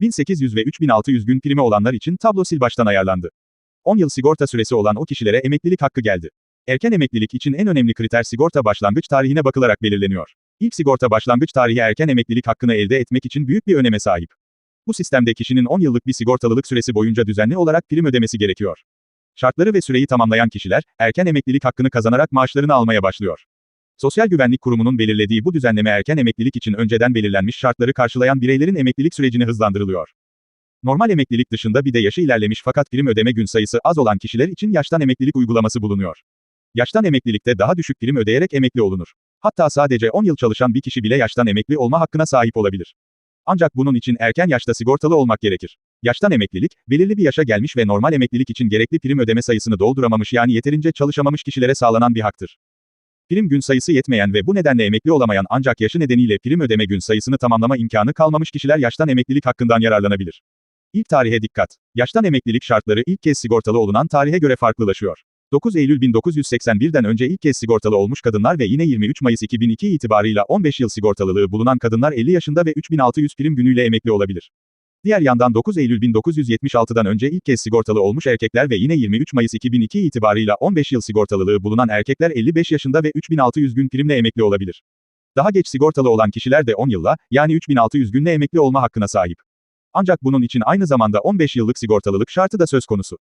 1800 ve 3600 gün primi olanlar için tablo sil baştan ayarlandı. 10 yıl sigorta süresi olan o kişilere emeklilik hakkı geldi. Erken emeklilik için en önemli kriter sigorta başlangıç tarihine bakılarak belirleniyor. İlk sigorta başlangıç tarihi erken emeklilik hakkını elde etmek için büyük bir öneme sahip. Bu sistemde kişinin 10 yıllık bir sigortalılık süresi boyunca düzenli olarak prim ödemesi gerekiyor. Şartları ve süreyi tamamlayan kişiler, erken emeklilik hakkını kazanarak maaşlarını almaya başlıyor. Sosyal Güvenlik Kurumu'nun belirlediği bu düzenleme erken emeklilik için önceden belirlenmiş şartları karşılayan bireylerin emeklilik sürecini hızlandırılıyor. Normal emeklilik dışında bir de yaşı ilerlemiş fakat prim ödeme gün sayısı az olan kişiler için yaştan emeklilik uygulaması bulunuyor. Yaştan emeklilikte daha düşük prim ödeyerek emekli olunur. Hatta sadece 10 yıl çalışan bir kişi bile yaştan emekli olma hakkına sahip olabilir. Ancak bunun için erken yaşta sigortalı olmak gerekir. Yaştan emeklilik, belirli bir yaşa gelmiş ve normal emeklilik için gerekli prim ödeme sayısını dolduramamış yani yeterince çalışamamış kişilere sağlanan bir haktır. Prim gün sayısı yetmeyen ve bu nedenle emekli olamayan ancak yaşı nedeniyle prim ödeme gün sayısını tamamlama imkanı kalmamış kişiler yaştan emeklilik hakkından yararlanabilir. İlk tarihe dikkat. Yaştan emeklilik şartları ilk kez sigortalı olunan tarihe göre farklılaşıyor. 9 Eylül 1981'den önce ilk kez sigortalı olmuş kadınlar ve yine 23 Mayıs 2002 itibarıyla 15 yıl sigortalılığı bulunan kadınlar 50 yaşında ve 3600 prim günüyle emekli olabilir. Diğer yandan 9 Eylül 1976'dan önce ilk kez sigortalı olmuş erkekler ve yine 23 Mayıs 2002 itibarıyla 15 yıl sigortalılığı bulunan erkekler 55 yaşında ve 3600 gün primle emekli olabilir. Daha geç sigortalı olan kişiler de 10 yılla, yani 3600 günle emekli olma hakkına sahip. Ancak bunun için aynı zamanda 15 yıllık sigortalılık şartı da söz konusu.